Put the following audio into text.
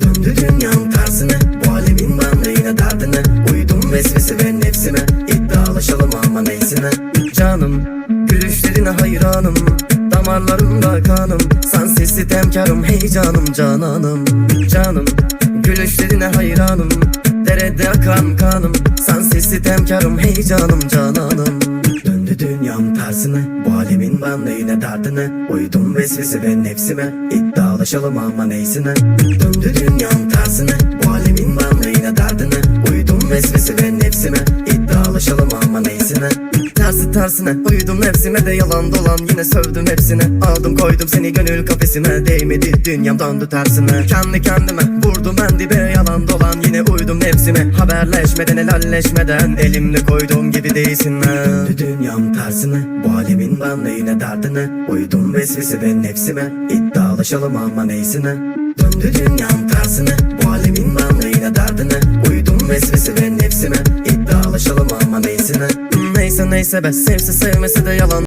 Döndü dünyam tersine Bu alemin ben de yine derdine Uydum vesvese ve nefsime. İddialaşalım ama neysine Canım gülüşlerine hayranım. Damarlarımda kanım. Sensiz sitemkarım heyecanım cananım. Canım gülüşlerine hayranım. Derede akan kanım. Sensiz sitemkarım heyecanım cananım. Döndü dünyam tersine alemin de yine derdine Uydum vesvese ve nefsime. İddialaşalım ama neysine Döndü dünyam tersine. Bu alemin de yine derdine Uydum vesvese ve nefsime. İddialaşalım ama neysine Tersi tersine? Uydum nefsime de yalan dolan. Yine sövdüm hepsine. Aldım koydum seni gönül kafesine Değmedi dünyam döndü tersine. Kendi kendime vurdum en dibe yalan dolan. Yine uydum nefsime. Haberleşmeden helalleşmeden Elimle koyduğum gibi değilsin dünyam tersine. Bu alemin ben de yine derdine? Uydum vesvese ve nefsime. İddialaşalım ama neysine? Döndü dünyam tersine. Bu alemin ben de yine derdine? Uydum vesvese ve nefsime. İddialaşalım ama neysine Neyse neyse be. Sevse sevmese de yalan